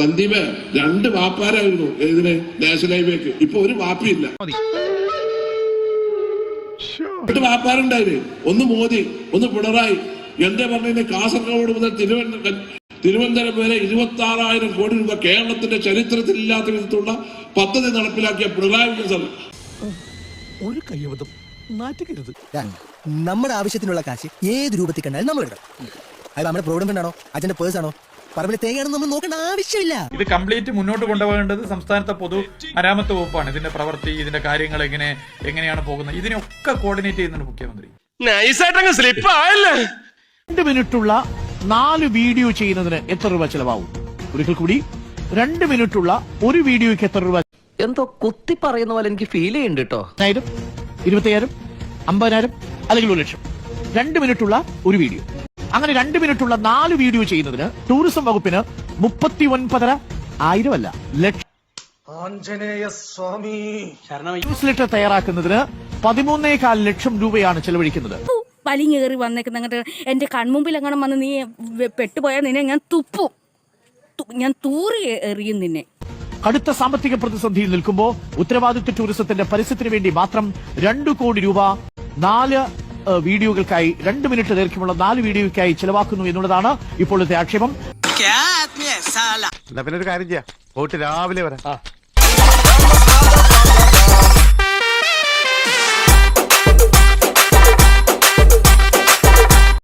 സന്ദീപ് രണ്ട് വാപ്പാരായിരുന്നു ഇതിന് നാഷണൽ ഹൈവേക്ക്. ഇപ്പൊ ഒരു വാപ്പിയില്ല. രണ്ട് വാപ്പാരുണ്ടായിരുന്നു ഒന്ന് മോദി ഒന്ന് പിണറായി. എന്റെ പറഞ്ഞ കാസർഗോഡ് മുതൽ തിരുവനന്തപുരം തിരുവനന്തപുരം വരെ ഇരുപത്തി ആറായിരം കോടി രൂപ കേരളത്തിന്റെ ചരിത്രത്തിൽ ഇല്ലാത്ത വിധത്തിലുള്ള പദ്ധതി നടപ്പിലാക്കിയ പിണറായി വിജയൻ ഒരു കയ്യബദ്ധം. നാറ്റുകരുത് നമ്മുടെ ആവശ്യത്തിനുള്ള കാശ് ഏത് രൂപത്തിൽ കണ്ടാലും നമ്മൾ അത് നമ്മുടെ പ്രോഗ്രാം ആണോ അച്ഛന്റെ പേഴ്സ് ആണോ? പറമ്പിലെ തേങ്ങയാണെന്ന് നമ്മൾ നോക്കേണ്ട ആവശ്യമില്ല. ഇത് കംപ്ലീറ്റ് മുന്നോട്ട് കൊണ്ടുപോകേണ്ടത് സംസ്ഥാനത്തെ പൊതു മരാമത്ത് വകുപ്പാണ്. ഇതിന്റെ പ്രവൃത്തി ഇതിന്റെ കാര്യങ്ങൾ എങ്ങനെ എങ്ങനെയാണ് പോകുന്നത്? ഇതിനൊക്കെ കോർഡിനേറ്റ് ചെയ്യുന്നുണ്ട് മുഖ്യമന്ത്രി. നൈസായിട്ടങ്ങ് സ്ലിപ്പ് ആയല്ലേ രണ്ട് മിനിറ്റുള്ള നാല് വീഡിയോ ചെയ്യുന്നതിന് എത്ര രൂപ ചെലവാകും? ഒരിക്കൽ കൂടി രണ്ട് മിനിറ്റുള്ള ഒരു വീഡിയോയ്ക്ക് എത്ര രൂപ? എന്തോ കുത്തി പറയുന്ന പോലെ എനിക്ക് ഫീൽ ചെയ്യുന്നുണ്ട് കേട്ടോ ആയിരം ഇരുപത്തയ്യായിരം അമ്പതിനായിരം അല്ലെങ്കിൽ ഒരു ലക്ഷം. രണ്ട് മിനിറ്റുള്ള ഒരു വീഡിയോ. അങ്ങനെ രണ്ട് മിനിറ്റുള്ള നാല് വീഡിയോ ചെയ്യുന്നതിന് ടൂറിസം വകുപ്പിന് മുപ്പത്തി ഒൻപതര ആയിരമല്ല ലക്ഷം ന്യൂസ് ലെറ്റർ തയ്യാറാക്കുന്നതിന് പതിമൂന്നേകാൽ ലക്ഷം രൂപയാണ് ചെലവഴിക്കുന്നത്. വലിങ്ങേറി വന്നേക്കുന്ന അങ്ങോട്ട് എന്റെ കൺമുമ്പിൽ അങ്ങനെ വന്ന് നീ പെട്ടുപോയാൽ നിന്നെ ഞാൻ തുപ്പും. ഞാൻ തൂറി എറിയും നിന്നെ. കടുത്ത സാമ്പത്തിക പ്രതിസന്ധിയിൽ നിൽക്കുമ്പോൾ ഉത്തരവാദിത്വ ടൂറിസത്തിന്റെ പരസ്യത്തിന് വേണ്ടി മാത്രം രണ്ടു കോടി രൂപ നാല് വീഡിയോകൾക്കായി രണ്ട് മിനിറ്റ് ദൈർഘ്യമുള്ള നാല് വീഡിയോയ്ക്കായി ചെലവാക്കുന്നു എന്നുള്ളതാണ് ഇപ്പോഴത്തെ ആക്ഷേപം. പിന്നെ ഒരു കാര്യം ചെയ്യാം. പോട്ട് രാവിലെ വരാം.